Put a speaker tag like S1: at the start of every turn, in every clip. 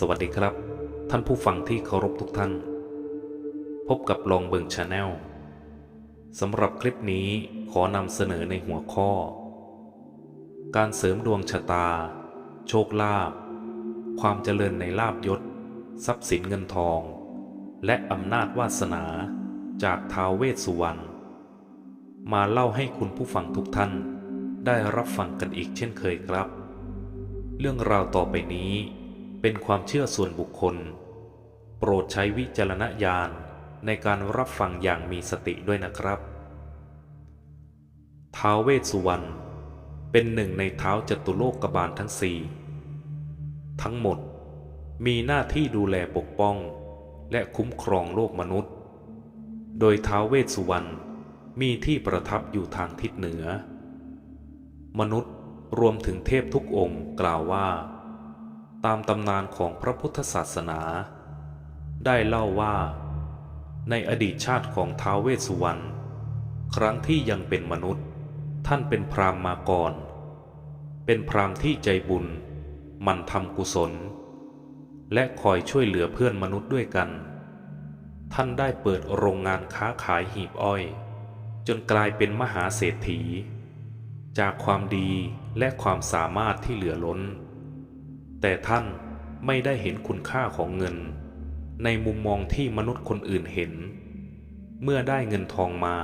S1: สวัสดีครับ ท่านผู้ฟังที่เคารพทุกท่าน พบกับลองเบิงชาแนลสำหรับคลิปนี้ขอนำเสนอในหัวข้อ การเสริมดวงชะตา โชคลาภความเจริญในลาบยศ ทรัพย์สินเงินทอง และอำนาจวาสนาจากท้าวเวสสุวรรณมาเล่าให้คุณผู้ฟังทุกท่าน ได้รับฟังกันอีกเช่นเคยครับ เรื่องราวต่อไปนี้ เป็นความเชื่อส่วนบุคคล โปรดใช้วิจารณญาณในการรับฟังอย่างมีสติด้วยนะครับท้าวเวสสุวรรณเป็นหนึ่งในเท้าจตุโลกบาลทั้งสี่ทั้งหมดมีหน้าที่ดูแลปกป้อง และคุ้มครองโลกมนุษย์ โดยท้าวเวสสุวรรณมีที่ประทับอยู่ทางทิศเหนือ มนุษย์รวมถึงเทพทุกองค์กล่าวว่า ตามตำนานของพระพุทธศาสนา ได้เล่าว่า ในอดีตชาติของท้าวเวสสุวรรณครั้งที่ยังเป็นมนุษย์ ท่านเป็นพรามมาก่อน เป็นพรามที่ใจบุญ มันทำกุศล และคอยช่วยเหลือเพื่อนมนุษย์ด้วยกัน ท่านได้เปิดโรงงานค้าขายหีบอ้อย จนกลายเป็นมหาเศรษฐี จากความดีและความสามารถที่เหลือล้น แต่ท่านไม่ได้เห็นคุณค่าของเงิน ในมุมมองที่มนุษย์คนอื่นเห็น เมื่อได้เงินทองมา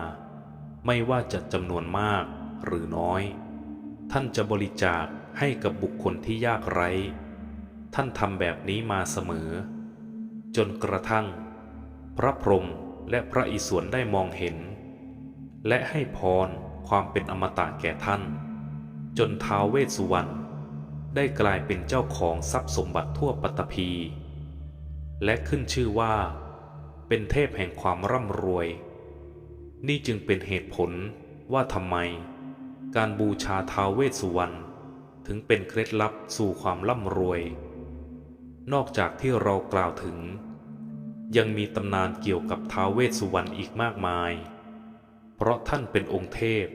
S1: ไม่ว่าจะจำนวนมากหรือน้อย ท่านจะบริจาคให้กับบุคคลที่ยากไร้ ท่านทำแบบนี้มาเสมอ จนกระทั่ง พระพรหมและพระอิศวรได้มองเห็น และให้พรความเป็นอมตะแก่ท่าน จนท้าวเวสสุวรรณ ได้กลายเป็นเจ้าของทรัพย์สมบัติทั่วปัตตภีและขึ้นชื่อว่า เป็นเทพแห่งความร่ำรวย นี่จึงเป็นเหตุผลว่าทำไม การบูชาท้าวเวสสุวรรณถึงเป็นเคล็ดลับสู่ความร่ำรวย นอกจากที่เรากล่าวถึง ยังมีตำนานเกี่ยวกับท้าวเวสสุวรรณอีกมากมาย เพราะท่านเป็นองค์เทพ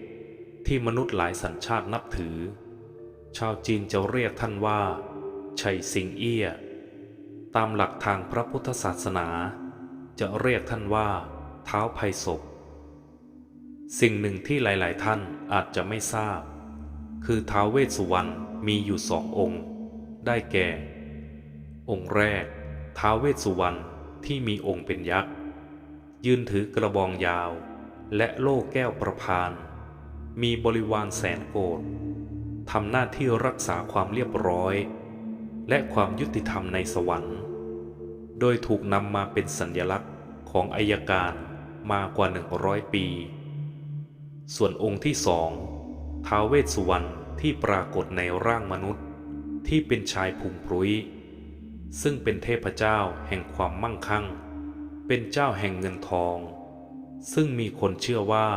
S1: ที่มนุษย์หลายสัญชาตินับถือ ชาวจีนจะเรียกท่านว่าชัยสิงเอี้ย ตามหลักทางพระพุทธศาสนา จะเรียกท่านว่า เท้าไพศพ สิ่งหนึ่งที่หลาย ๆ ท่านอาจจะไม่ทราบ คือท้าวเวสสุวรรณมีอยู่สององค์ ได้แก่ องค์แรกท้าวเวสสุวรรณที่มีองค์เป็นยักษ์ ยืนถือกระบองยาว และโล่แก้วประพาน มีบริวารแสนโกรธ ทำหน้าที่รักษาความเรียบร้อย และความยุติธรรมในสวรรค์ โดยถูกนำมาเป็นสัญลักษณ์ของอายการมากว่า 100 ปี ส่วนองค์ที่สองท้าวเวสสุวรรณที่ปรากฏในร่างมนุษย์ ที่เป็นชายพุงปรุยซึ่งเป็นเทพเจ้าแห่งความมั่งคั่ง เป็นเจ้าแห่งเงินทอง ซึ่งมีคนเชื่อว่า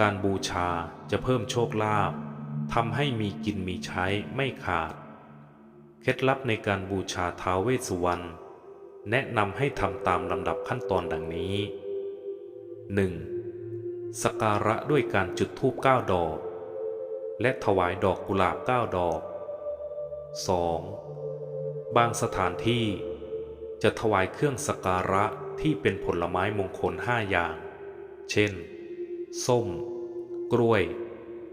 S1: การบูชาจะเพิ่มโชคลาภ ทำให้มีกินมีใช้ไม่ขาด เคล็ดลับในการบูชาท้าวเวสสุวรรณแนะนำให้ทำตามลำดับขั้นตอนดังนี้ 1. สกการะด้วยการจุดธูปเก้าดอก และถวายดอกกุหลาบเก้าดอก 2. บางสถานที่จะถวายเครื่องสกการะที่เป็นผลไม้มงคลห้าอย่าง เช่น ส้ม กล้วย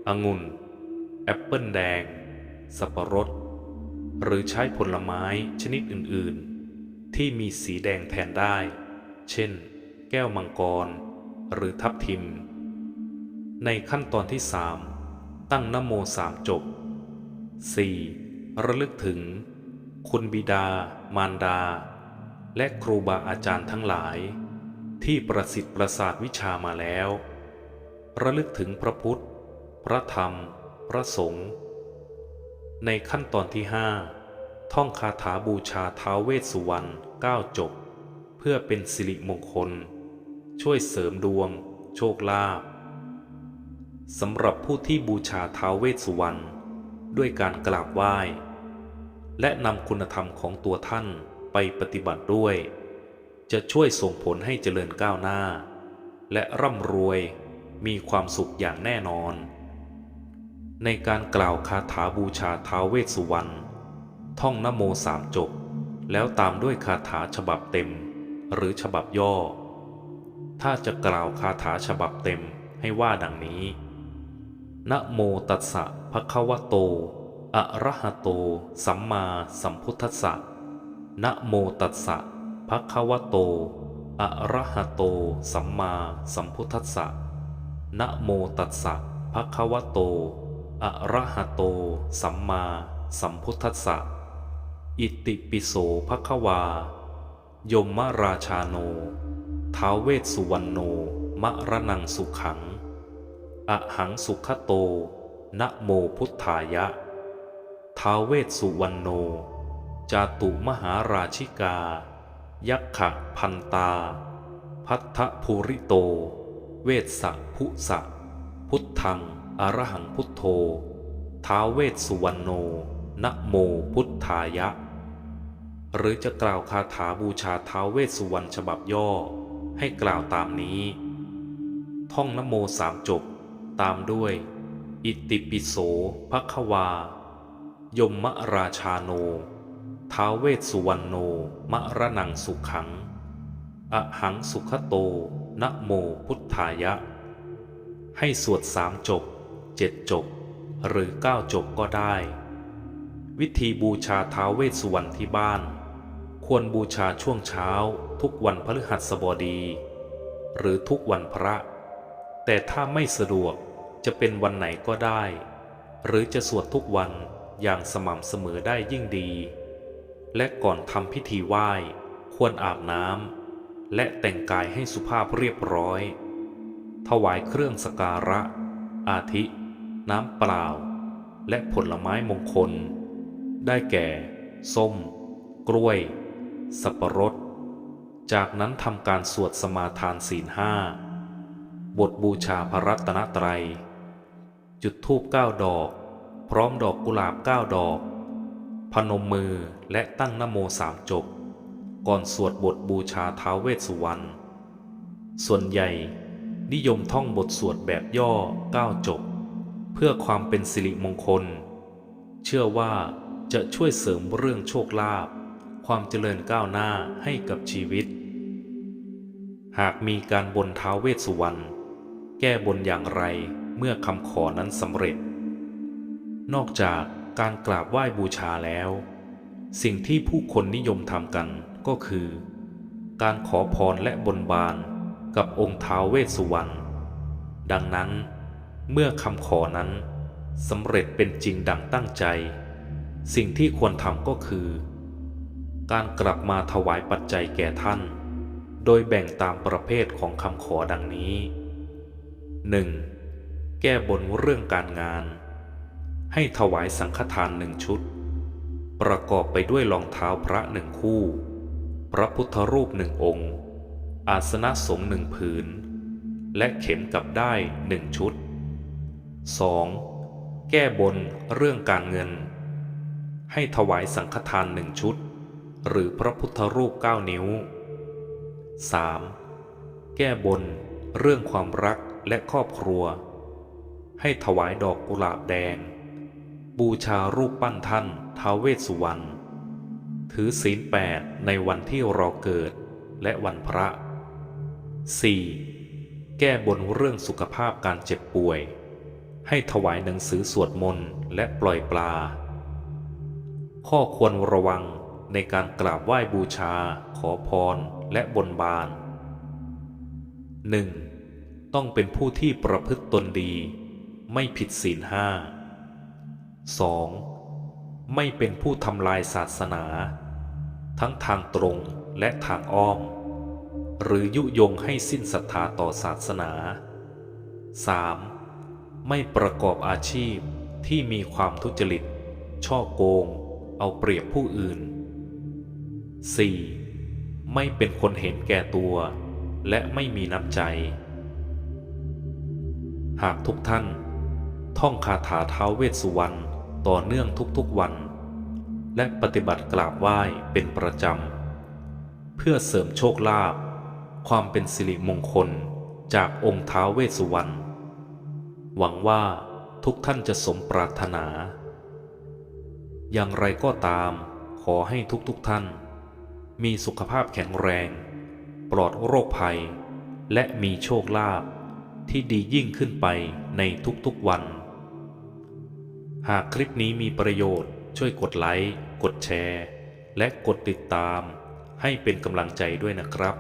S1: องุ่น แอปเปิลแดง สับปะรด หรือใช้ผลไม้ชนิดอื่นๆ ที่มีสีแดงแทนได้ เช่น แก้วมังกร หรือทับทิม ในขั้นตอนที่สามตั้งนโมสามจบ 4. ระลึกถึง คุณบิดา มารดา และครูบาอาจารย์ทั้งหลาย ที่ประสิทธิ์ประสาทวิชามาแล้ว ระลึกถึงพระพุทธ พระธรรม พระสงฆ์ในขั้นตอนที่ห้าท่องคาถาบูชาท้าวเวสสุวรรณเก้าจบ เพื่อเป็นสิริมงคล ช่วยเสริมดวง โชคลาภสำหรับผู้ที่บูชาท้าวเวสสุวรรณด้วยการกราบไหว้ และนำคุณธรรมของตัวท่านไปปฏิบัติด้วย จะช่วยส่งผลให้เจริญก้าวหน้า และร่ำรวยมีความสุขอย่างแน่นอน ในการกล่าวคาถาบูชาท้าวเวสสุวรรณท่องนโมสามจบ แล้วตามด้วยคาถาฉบับเต็ม หรือฉบับย่อ ถ้าจะกล่าวคาถาฉบับเต็มให้ว่าดังนี้นะโมตัสสะภะคะวะโต อะระหะโต สัมมาสัมพุทธัสสะนะโมตัสสะภะคะวะโต อะระหะโต สัมมาสัมพุทธัสสะนะโมตัสสะภะคะวะโต อะระหะโต สัมมาสัมพุทธัสสะ อิติปิโสภคะวา ยมราชาโน ท้าวเวสสุวรรณโน มะระนังสุขัง อะหังสุขโต นะโมพุทธายะ ท้าวเวสสุวรรณโน จาตุมหาราชิกา ยักขะพันตา พัทธภูริโต เวสสะพุสะ พุทธัง อรหังพุทโธ ท้าวเวสสุวรรณโนนะโมพุทธายะ หรือจะกล่าวคาถาบูชาท้าวเวสสุวรรณฉบับย่อ ให้กล่าวตามนี้ ท่องนโมสามจบ ตามด้วย อิติปิโสภะคะวา ยมมราชาโน ท้าวเวสสุวรรณโนมะระนังสุขัง อหังสุขโตนะโมพุทธายะ ให้สวดสามจบ เจ็ดจบ หรือเก้าจบก็ได้ วิธีบูชาท้าวเวสสุวรรณที่บ้าน ควรบูชาช่วงเช้า ทุกวันพฤหัสบดี หรือทุกวันพระ แต่ถ้าไม่สะดวกจะเป็นวันไหนก็ได้ หรือจะสวดทุกวันอย่างสม่ำเสมอได้ยิ่งดี และก่อนทำพิธีไหว้ ควรอาบน้ำและแต่งกายให้สุภาพเรียบร้อย ถวายเครื่องสการะ อาทิ น้ำเปล่า และผลไม้มงคล ได้แก่ ส้ม กล้วย สับปะรด จากนั้นทำการสวดสมาทานศีลห้า บทบูชาพระรัตนตรัย จุดธูปเก้าดอก พร้อมดอกกุหลาบเก้าดอก พนมมือและตั้งนโมสามจบ ก่อนสวดบทบูชาท้าวเวสสุวรรณ ส่วนใหญ่นิยมท่องบทสวดแบบย่อเก้าจบ เพื่อความเป็นสิริมงคล เชื่อว่าจะช่วยเสริมเรื่องโชคลาภความเจริญก้าวหน้าให้กับชีวิต หากมีการบนท้าวเวสสุวรรณแก้บนอย่างไรเมื่อคำขอนั้นสำเร็จ นอกจากการกราบไหว้บูชาแล้ว สิ่งที่ผู้คนนิยมทำกันก็คือ การขอพรและบนบานกับองค์ท้าวเวสสุวรรณดังนั้น เมื่อคำขอนั้นสำเร็จเป็นจริงดังตั้งใจ สิ่งที่ควรทำก็คือ การกลับมาถวายปัจจัยแก่ท่าน โดยแบ่งตามประเภทของคำขอดังนี้ 1. แก้บนเรื่องการงาน ให้ถวายสังฆทานหนึ่งชุด ประกอบไปด้วยรองเท้าพระหนึ่งคู่ พระพุทธรูปหนึ่งองค์ อาสนะสงฆ์หนึ่งผืน และเข็มกับได้หนึ่งชุด 2. แก้บนเรื่องการเงิน ให้ถวายสังฆทานหนึ่งชุด หรือพระพุทธรูปเก้านิ้ว 3. แก้บนเรื่องความรักและครอบครัว ให้ถวายดอกกุหลาบแดง บูชารูปปั้นท่านท้าวเวสสุวรรณถือศีลแปดในวันที่ราเกิดและวันพระ 4. แก้บนเรื่องสุขภาพการเจ็บป่วย ให้ถวายหนังสือสวดมนต์และปล่อยปลา ข้อควรระวังในการกราบไหว้บูชา ขอพรและบนบาน 1. ต้องเป็นผู้ที่ประพฤติตนดี ไม่ผิดศีลห้า 2. ไม่เป็นผู้ทำลายศาสนา ทั้งทางตรงและทางอ้อม หรือยุยงให้สิ้นศรัทธาต่อศาสนา 3. ไม่ประกอบอาชีพที่มีความทุจริต ช่อโกง เอาเปรียบผู้อื่น 4. ไม่เป็นคนเห็นแก่ตัว และไม่มีน้ำใจ หากทุกท่าน ท่องคาถาเท้าเวสสุวรรณต่อเนื่องทุกๆวัน และปฏิบัติกราบไหว้เป็นประจำ เพื่อเสริมโชคลาภความเป็นสิริมงคลจากองค์ท้าเวสสุวรรณ หวังว่าทุกท่านจะสมปรารถนา อย่างไรก็ตาม ขอให้ทุกๆทท่าน มีสุขภาพแข็งแรง ปลอดโรคภัย และมีโชคลาภที่ดียิ่งขึ้นไปในทุกๆวัน หากคลิปนี้มีประโยชน์ช่วยกดไลค์ กดแชร์ และกดติดตามให้เป็นกำลังใจด้วยนะครับ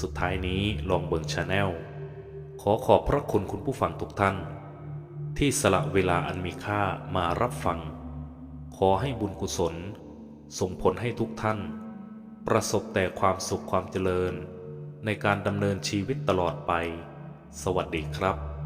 S1: สุดท้ายนี้ลองเบิงชาแนล ขอขอบพระคุณคุณผู้ฟังทุกท่าน ที่สละเวลาอันมีค่ามารับฟัง ขอให้บุญกุศล ส่งผลให้ทุกท่าน ประสบแต่ความสุขความเจริญ ในการดำเนินชีวิตตลอดไป สวัสดีครับ